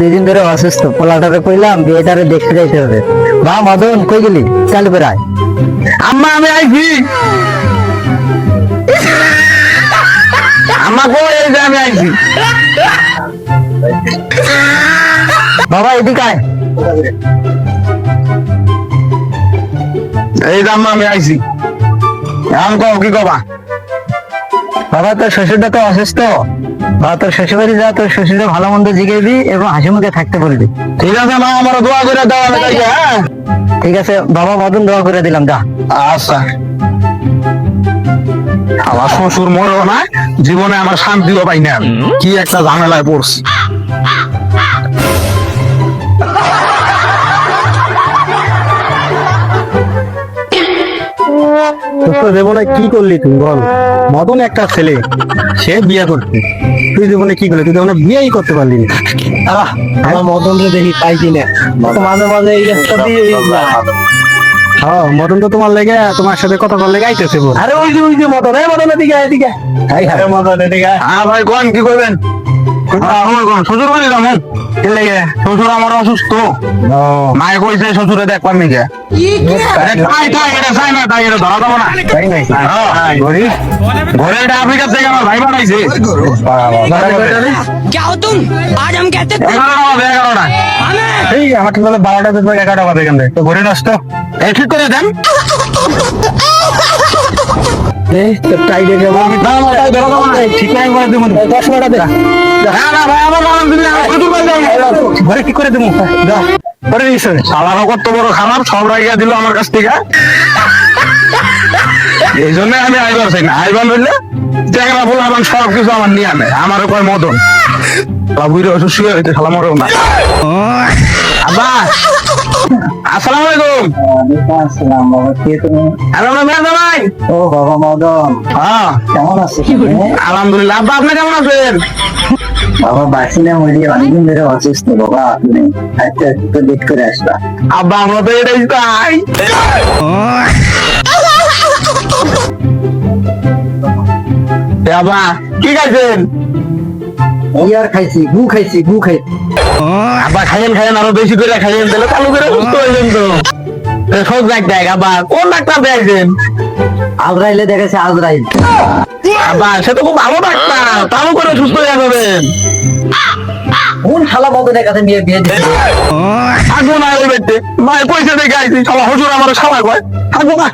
দুদিন ধরে অসুস্থ, পোলাটারে কইলাম বিয়েটারে দেখতে যাইতে হবে। বা মদন, কই গেলি? চালু আয়। আম্মা, আমি আইছি। আম্মা, কই এই আমি আইছি? বাবা, এদিকে আয়। এই যে আমি আইছি। এখন কও, কি কবা? বাবা তোর শ্বশুরটা তো অসুস্থ। বা তোর শ্বশুরবাড়ি যা তোর শ্বশুরে ভালো মন্দ জিগেবি এবং হাসি মুখে থাকতে বলবি। ঠিক আছে মা আমার দোয়া করে দাও আমি তাই হ্যাঁ? ঠিক আছে বাবা মদন দোয়া করে দিলাম যা। আচ্ছা। আমার শ্বশুর মরো না জীবনে আমার শান্তিও পাই না। আমি। কি একটা ঝামেলায় পড়ছি। জীবনে কি করলি তুই বল? মদন একটা ছেলে সে বিয়ে করতে তুই জীবনে কি করলি? তুই জীবনে বিয়েই করতে পারলি না। আহ, আমার মদন রে দেখি পাই কিনা মাঝে মাঝে এই রাস্তা দিয়ে হ্যাঁ মদন তো তোমার লেগে তোমার সাথে কথা বললে গাইতেছে আরে ওই যে ওই যে মদন এই মদন এদিকে এদিকে আয়। আরে মদন এদিকে হ্যাঁ ভাই কোন কি করবেন? শ্বশুর বাড়ি যাব কি লেগে? শ্বশুর আমার অসুস্থ। মায়ে কইছে শ্বশুরে দেখবার নিকে তাই তাই এটা চাই না তাই এটা ধরা না। হ্যাঁ। এটা আফ্রিকার থেকে আমার ভাই বানাইছে। তুম আজ আমি কেতে এই আমার তাহলে বারোটা এগারোটা বাজে এখান থেকে। ঘরে নষ্ট। ঠিক করে দেন। ঠিক করে দেবো আমার। ঘরে কত বড় খারাপ সব রাখিয়া দিল কাছ থেকে। এই জন্য আমি আইবার চাই না। আইবার হইলে টেকরা ফুল আমার সব কিছু আমার নিয়ে আনে। আমারও কয় মতন বাবুর অসুস্থ হইতে খালামরেও না। আব্বা আসসালামু আলাইকুম। আসসালাম বাবা কে তুমি হ্যালো মেয়ে জামাই। ও বাবা মদন হ্যাঁ। কেমন আছিস আলহামদুলিল্লাহ। আব্বা আপনি কেমন আছেন? বাবা বাসিনা মরি অনেকদিন ধরে অসুস্থ বাবা আপনি আচ্ছা একটু ডেট করে আসবা। আব্বা আমরা তো এটাই চাই। এ কি খাইছেন? এই আর খাইছি, গু খাইছি গু খাইছি। আব্বা খাইয়েন খাইয়েন, আরও বেশি করে খাইয়েন, তাহলে চালু করে সুস্থ হইলেন তো। সব দেখ দেখ আব্বা, কোন ডাক্তার দেখছেন আজরাইলে দেখেছে আজরাইল আব্বা, সে তো খুব ভালো ডাক্তার চালু করে সুস্থ হয়ে যাবেন। কোন শালা মদনের কাছে বিয়ে বিয়ে দিচ্ছে থাকব না ওই বাড়িতে। মায়ের পয়সা দেখে আইছি সবাই হজুর আমার সবাই কয়। থাকব না।